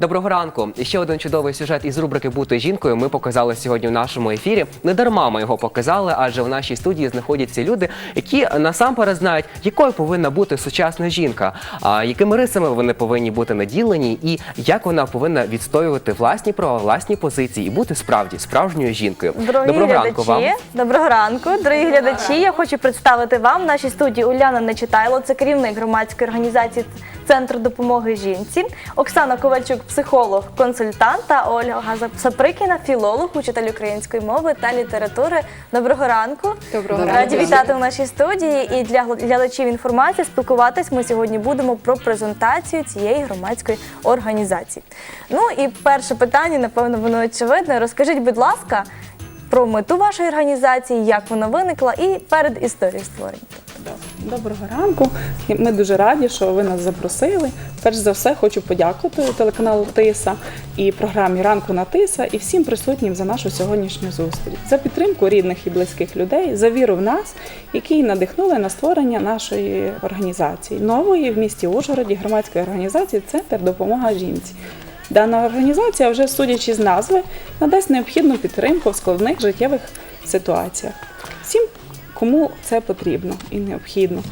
Доброго ранку. Ще один чудовий сюжет із рубрики Бути жінкою. Ми показали сьогодні у нашому ефірі. Не дарма ми його показали, адже в нашій студії знаходяться люди, які насамперед знають, якою повинна бути сучасна жінка, якими рисами вони повинні бути наділені, і як вона повинна відстоювати власні права, власні позиції і бути справді справжньою жінкою. Дорогі Доброго глядачі, ранку вам. доброго ранку, дорогі глядачі. Я хочу представити вам в нашій студії Уляна Нечитайло, це керівник громадської організації Центр допомоги жінці, Оксана Ковальчук, психолог, консультант та Ольга Саприкіна, філолог, учитель української мови та літератури. Доброго ранку. Доброго Раді ранку. вітати в нашій студії. І для гл- глядачів інформації спілкуватись ми сьогодні будемо про презентацію цієї громадської організації. Ну і перше питання, напевно, воно очевидне. Розкажіть, будь ласка, про мету вашої організації, як вона виникла, і перед історією створення. Доброго ранку. Ми дуже раді, що ви нас запросили. Перш за все, хочу подякувати телеканалу Тиса і програмі Ранку на Тиса і всім присутнім за нашу сьогоднішню зустріч, за підтримку рідних і близьких людей, за віру в нас, які надихнули на створення нашої організації, нової в місті Ужгороді громадської організації Центр допомога жінці. Дана організація, вже судячи з назви, надасть необхідну підтримку в складних життєвих ситуаціях. Всім, кому це потрібно і необхідно.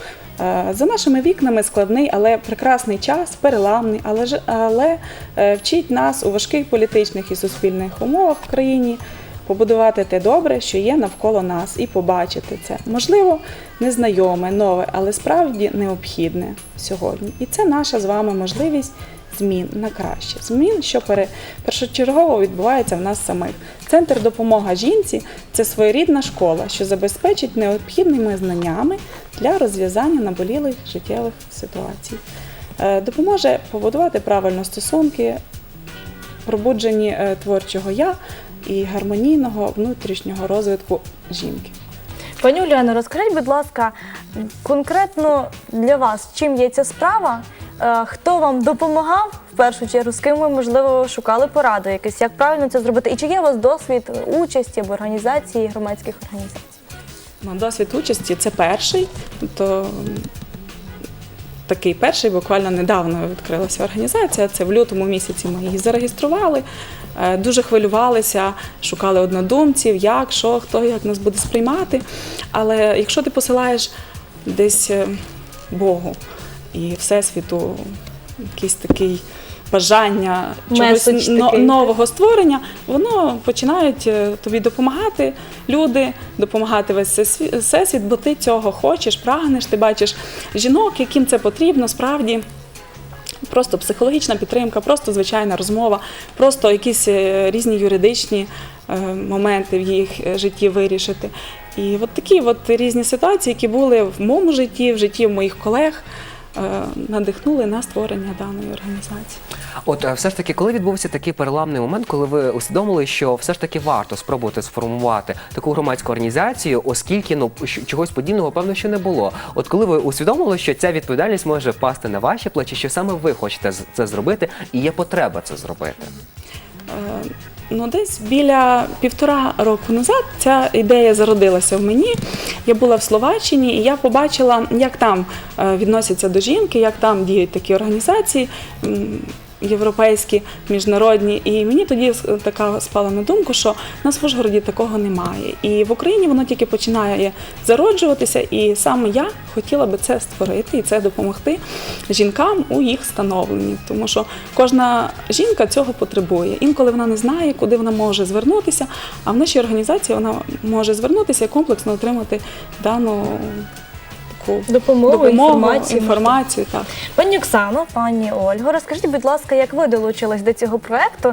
Е, За нашими вікнами складний, але прекрасний час, переламний, але ж але е, вчить нас у важких політичних і суспільних умовах в країні побудувати те добре, що є навколо нас, і побачити це. Можливо, незнайоме, нове, але справді необхідне сьогодні. І це наша з вами можливість змін на краще. Змін, що пере- першочергово відбувається в нас самих. Центр допомога жінці це своєрідна школа, що забезпечить необхідними знаннями для розв'язання наболілих життєвих ситуацій. Е, Допоможе побудувати правильно стосунки, пробудженні е, творчого я і гармонійного внутрішнього розвитку жінки. Пані Уляно, розкажіть, будь ласка, конкретно для вас, чим є ця справа? Е, Хто вам допомагав в першу чергу, з ким ви, можливо, шукали пораду якось, як правильно це зробити? І чи є у вас досвід участі або організації громадських організацій? Ну, досвід участі це перший, то такий перший, буквально недавно відкрилася організація. Це в лютому місяці ми її зареєстрували. Е, Дуже хвилювалися, шукали однодумців, як, що, хто як нас буде сприймати. Але якщо ти посилаєш десь е, Богу і Всесвіту якийсь такий бажання чогось Меседж но- такий. нового створення, воно починають е, тобі допомагати люди, допомагати весь всесвіт, бо ти цього хочеш, прагнеш, ти бачиш жінок, яким це потрібно, справді. Просто психологічна підтримка, просто звичайна розмова, просто якісь е, різні юридичні е, моменти в їх житті вирішити. І от такі от різні ситуації, які були в моєму житті, в житті моїх колег, надихнули на створення даної організації. От е, все ж таки, коли відбувся такий переламний момент, коли ви усвідомили, що все ж таки варто спробувати сформувати таку громадську організацію, оскільки ну чогось подібного певно, що не було. От коли ви усвідомили, що ця відповідальність може впасти на ваші плечі, що саме ви хочете це зробити, і є потреба це зробити. Е, Ну, десь біля півтора року назад ця ідея зародилася в мені. Я була в Словаччині, і я побачила, як там е, відносяться до жінки, як там діють такі організації. Європейські, міжнародні, і мені тоді така спала на думку, що нас в Ужгороді такого немає. І в Україні воно тільки починає зароджуватися, і саме я хотіла би це створити і це допомогти жінкам у їх становленні, тому що кожна жінка цього потребує. Інколи вона не знає, куди вона може звернутися, а в нашій організації вона може звернутися і комплексно отримати дану таку Допомогу, інформацію. інформацію. Так. Пані Оксано, пані Ольго, розкажіть, будь ласка, як ви долучились до цього проекту?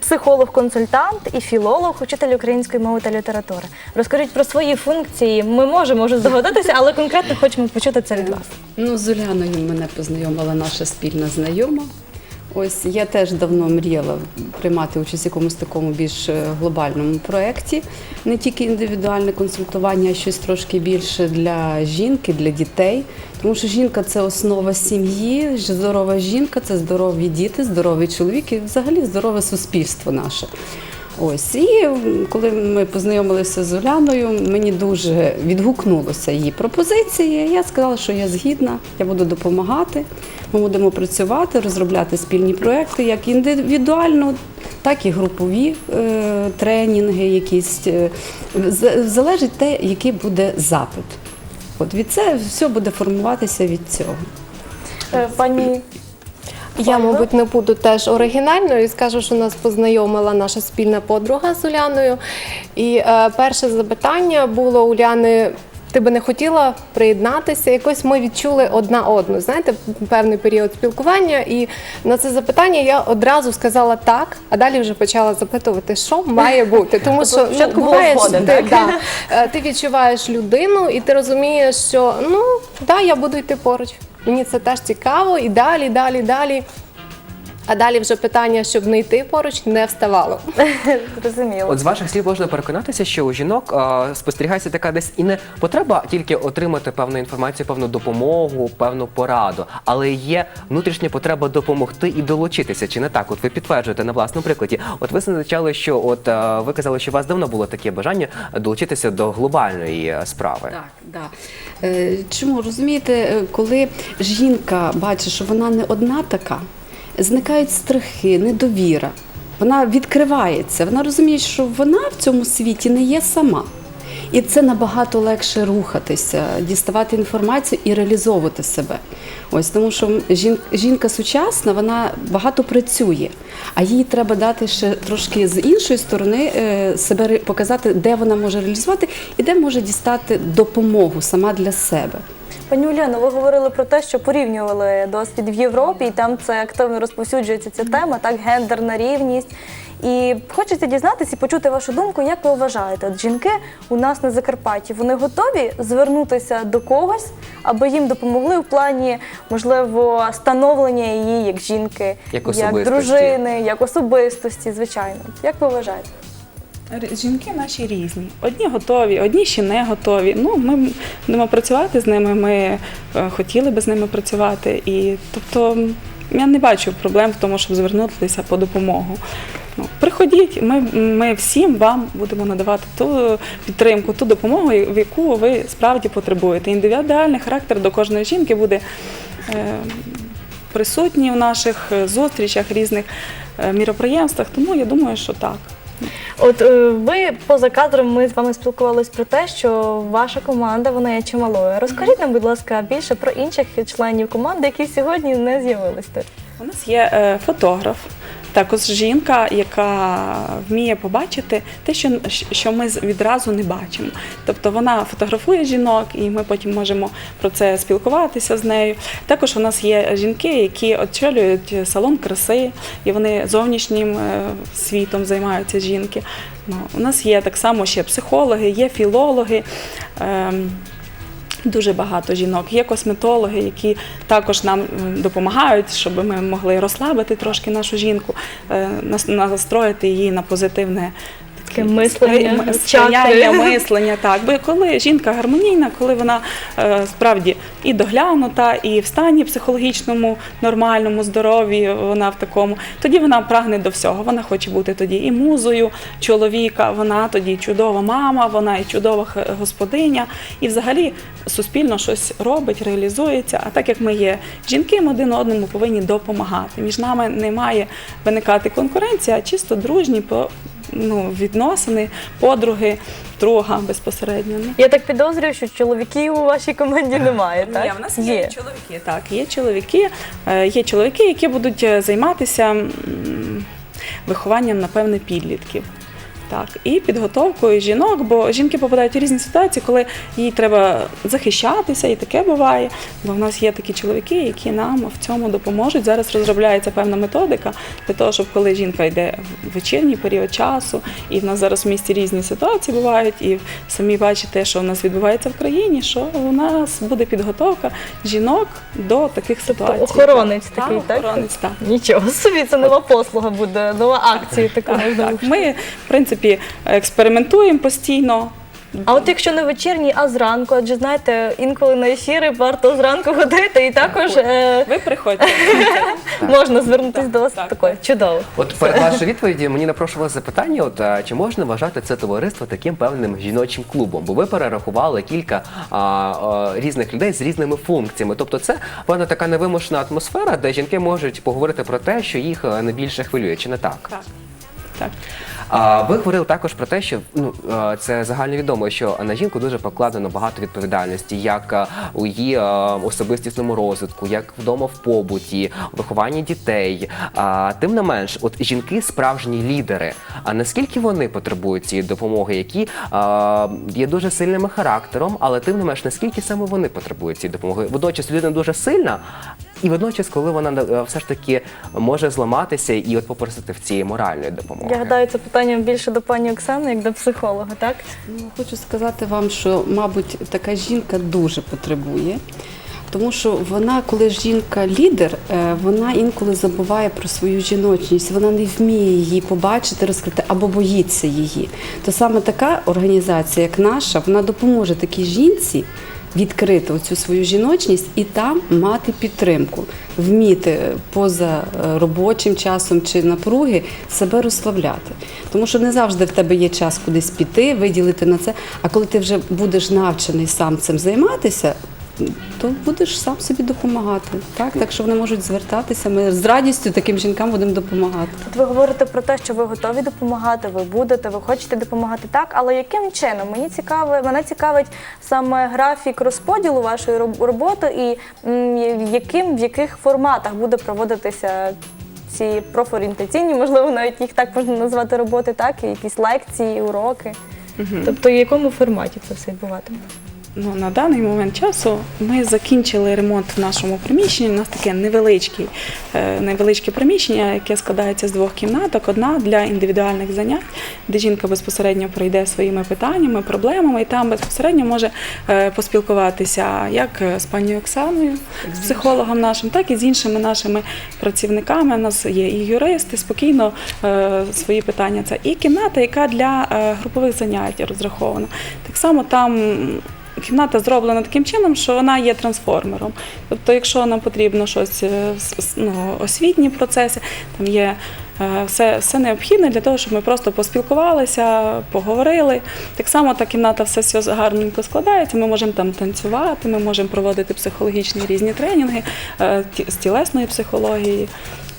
Психолог-консультант і філолог, учитель української мови та літератури. Розкажіть про свої функції. Ми можемо вже здогадатися, але конкретно хочемо почути це від вас. Ну, з Уляною мене познайомила наша спільна знайома. Ось я теж давно мріяла приймати участь в якомусь такому більш е, глобальному проєкті. Не тільки індивідуальне консультування, а щось трошки більше для жінки, для дітей. Тому що жінка це основа сім'ї, здорова жінка це здорові діти, здоровий чоловік і взагалі здорове суспільство наше. Ось і коли ми познайомилися з Уляною, мені дуже відгукнулося її пропозиції. Я сказала, що я згідна, я буду допомагати. Ми будемо працювати, розробляти спільні проекти, як індивідуально, так і групові е, тренінги, якісь е, залежить те, який буде запит. От від це все буде формуватися від цього. Е, Пані Я, мабуть, не буду теж оригінальною і скажу, що нас познайомила наша спільна подруга з Уляною. І е, перше запитання було Уляни. Ти би не хотіла приєднатися? Якось ми відчули одна одну. Знаєте, певний період спілкування. І на це запитання я одразу сказала так, а далі вже почала запитувати, що має бути. Тому Тобто що ну, буває, так? ти, да, е, ти відчуваєш людину, і ти розумієш, що ну да, я буду йти поруч. Мені це теж цікаво, і далі, далі, далі. А далі вже питання, щоб не йти поруч, не вставало. зрозуміло. От з ваших слів можна переконатися, що у жінок е, спостерігається така десь і не потреба тільки отримати певну інформацію, певну допомогу, певну пораду, але є внутрішня потреба допомогти і долучитися. Чи не так? От ви підтверджуєте на власному прикладі. От ви зазначали, що от е, ви казали, що у вас давно було таке бажання долучитися до глобальної е, справи. Так, да. Е, Чому розумієте, коли жінка бачить, що вона не одна така, зникають страхи, недовіра. Вона відкривається, вона розуміє, що вона в цьому світі не є сама. І це набагато легше рухатися, діставати інформацію і реалізовувати себе. Ось тому, що жін- жінка сучасна, вона багато працює, а їй треба дати ще трошки з іншої сторони е, себе показати, де вона може реалізувати і де може дістати допомогу сама для себе. Пані Уляно, ви говорили про те, що порівнювали досвід в Європі, і там це активно розповсюджується ця тема, так, гендерна рівність. І хочеться дізнатися і почути вашу думку, як ви вважаєте, от жінки у нас на Закарпатті вони готові звернутися до когось, аби їм допомогли в плані, можливо, становлення її як жінки, Як особистості. дружини, як особистості, звичайно. Як ви вважаєте? Жінки наші різні. Одні готові, одні ще не готові. Ну, ми будемо працювати з ними. Ми е, хотіли би з ними працювати. І тобто я не бачу проблем в тому, щоб звернутися по допомогу. Ну, приходіть, ми, ми всім вам будемо надавати ту підтримку, ту допомогу, в яку ви справді потребуєте. Індивідуальний характер до кожної жінки буде е, присутній в наших е, зустрічах, різних е, міроприємствах. Тому я думаю, що так. От е, ви поза кадром ми з вами спілкувалися про те, що ваша команда вона є чималою. Розкажіть нам, будь ласка, більше про інших членів команди, які сьогодні не з'явилися. тут. У нас є е, фотограф, також жінка, яка вміє побачити те, що, що ми відразу не бачимо. Тобто вона фотографує жінок, і ми потім можемо про це спілкуватися з нею. Також у нас є жінки, які очолюють салон краси, і вони зовнішнім е, світом займаються жінки. Ну, у нас є так само ще психологи, є філологи. Дуже багато жінок. Є косметологи, які також нам допомагають, щоб ми могли розслабити трошки нашу жінку, е, настроїти її на позитивне Таке мислення, сприяння, мислення. Так, бо коли жінка гармонійна, коли вона е, справді і доглянута, і в стані психологічному, нормальному, здорові, вона в такому, тоді вона прагне до всього. Вона хоче бути тоді і музою чоловіка, вона тоді чудова мама, вона і чудова господиня, і взагалі суспільно щось робить, реалізується. А так як ми є жінки, ми один одному повинні допомагати. Між нами не має виникати конкуренція, а чисто дружні ну, відносини, подруги, друга безпосередньо. Ну, Я так підозрюю, що чоловіків у вашій команді немає, так? Ні, в нас є, чоловіки. Так, є чоловіки. Е, Є чоловіки, які будуть е, займатися вихованням, напевне, підлітків. Так, і підготовкою жінок, бо жінки попадають у різні ситуації, коли їй треба захищатися, і таке буває. Бо в нас є такі чоловіки, які нам в цьому допоможуть. Зараз розробляється певна методика для того, щоб коли жінка йде в вечірній період часу, і в нас зараз в місті різні ситуації бувають, і самі бачите, що в нас відбувається в країні, що у нас буде підготовка жінок до таких ситуацій. Тобто охоронець такий, так? Охоронець, так. Нічого собі, це нова послуга буде, нова акція така можна. Так, ми, в принципі, експериментуємо постійно. А от якщо не вечірній, а зранку, адже знаєте, інколи на ефіри варто зранку ходити, і також е, Ви приходьте. можна звернутися до вас так, такою. Чудово. От перед вашою відповіді мені напрошувалося запитання: от а, чи можна вважати це товариство таким певним жіночим клубом? Бо ви перерахували кілька а, а, різних людей з різними функціями. Тобто, це певна така невимушена атмосфера, де жінки можуть поговорити про те, що їх е, найбільше хвилює, чи не так? Так. Так. А ви говорили також про те, що ну е, це загальновідомо, що на жінку дуже покладено багато відповідальності, як е, у її е, особистісному розвитку, як вдома в побуті, вихованні дітей. А тим не менш, от жінки справжні лідери. А наскільки вони потребують цієї допомоги, які е, є дуже сильними характером, але тим не менш, наскільки саме вони потребують цієї допомоги? Водночас людина дуже сильна. І водночас, коли вона е, все ж таки може зламатися і от попросити в цієї моральної допомоги. Я гадаю, це питання більше до пані Оксани, як до психолога, так? Ну, хочу сказати вам, що, мабуть, така жінка дуже потребує. Тому що вона, коли жінка лідер, е, вона інколи забуває про свою жіночність, вона не вміє її побачити, розкрити або боїться її. То саме така організація, як наша, вона допоможе такій жінці відкрити оцю свою жіночність і там мати підтримку, вміти поза е, робочим часом чи напруги себе розслабляти. Тому що не завжди в тебе є час кудись піти, виділити на це. А коли ти вже будеш навчений сам цим займатися, то будеш сам собі допомагати. Так, так що вони можуть звертатися. Ми з радістю таким жінкам будемо допомагати. От ви говорите про те, що ви готові допомагати, ви будете, ви хочете допомагати так, але яким чином? Мені цікаво, мене цікавить саме графік розподілу вашої роботи і яким в яких форматах буде проводитися ці профорієнтаційні, можливо, навіть їх так можна назвати роботи, так, і якісь лекції, уроки. Тобто, в якому форматі це все відбуватиме? Ну, на даний момент часу ми закінчили ремонт в нашому приміщенні. У нас таке невеличке, невеличке приміщення, яке складається з двох кімнаток. Одна для індивідуальних занять, де жінка безпосередньо пройде своїми питаннями, проблемами, і там безпосередньо може е, поспілкуватися як е, з пані Оксаною, з психологом нашим, так і з іншими нашими працівниками. У нас є і юристи, спокійно е, свої питання. Це і кімната, яка для групових занять розрахована. Так само там. Кімната зроблена таким чином, що вона є трансформером. Тобто, якщо нам потрібно щось е, ну, освітні процеси, там є е, все, все необхідне для того, щоб ми просто поспілкувалися, поговорили. Так само та кімната все, все гарненько складається. Ми можемо там танцювати, ми можемо проводити психологічні різні тренінги е, з тілесної психології.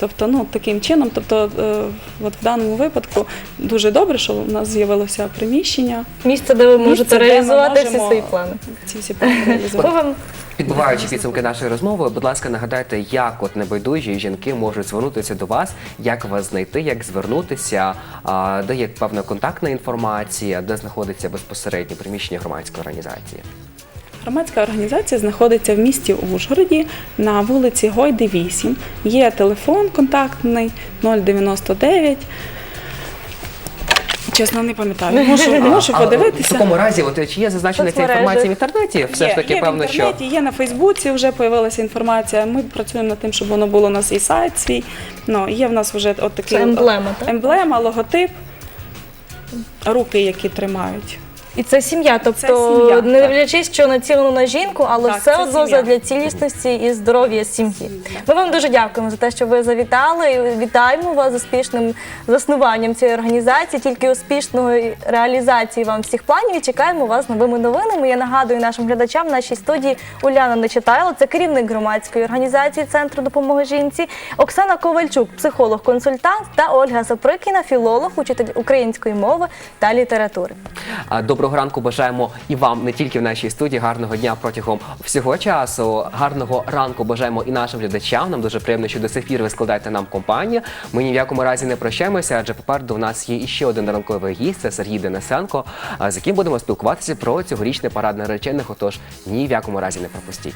Тобто, ну таким чином, тобто, е, от в даному випадку дуже добре, що в нас з'явилося приміщення. Місце, де ви можете Місце, реалізувати всі свої плани. Ці всі плани реалізувати. Підбиваючи підсумки нашої розмови, будь ласка, нагадайте, як от небайдужі жінки можуть звернутися до вас, як вас знайти, як звернутися, де є певна контактна інформація, де знаходиться безпосередньо приміщення громадської організації. Громадська організація знаходиться в місті Ужгороді на вулиці Гойди 8. Є телефон контактний 099. Чесно, не пам'ятаю. Можу, можу А, В такому разі, от чи є зазначена ця Соцмережі. інформація в інтернеті? Все ж таки, є певно, в що інтернеті, є на Фейсбуці, вже появилася інформація. Ми працюємо над тим, щоб воно було у нас і сайт свій. Ну, є в нас вже от такий Це емблема, так? емблема, логотип, руки, які тримають. І це сім'я, тобто сім'я, не так. дивлячись, що націлено на жінку, але Так, все одно сім'я. для цілісності і здоров'я сім'ї. Ми вам дуже дякуємо за те, що ви завітали. Вітаємо вас з успішним заснуванням цієї організації, тільки успішної реалізації вам всіх планів. І чекаємо вас новими новинами. Я нагадую нашим глядачам в нашій студії Уляна Нечитайло, це керівник громадської організації Центру допомоги жінці, Оксана Ковальчук, психолог-консультант та Ольга Саприкіна, філолог, учитель української мови та літератури. А, Доброго ранку бажаємо і вам не тільки в нашій студії. Гарного дня протягом всього часу. Гарного ранку бажаємо і нашим глядачам. Нам дуже приємно, що до сих пір ви складаєте нам компанію. Ми ні в якому разі не прощаємося, адже попереду у нас є іще один ранковий гість. Це Сергій Денисенко, з яким будемо спілкуватися про цьогорічний парад наречених. Отож ні в якому разі не пропустіть.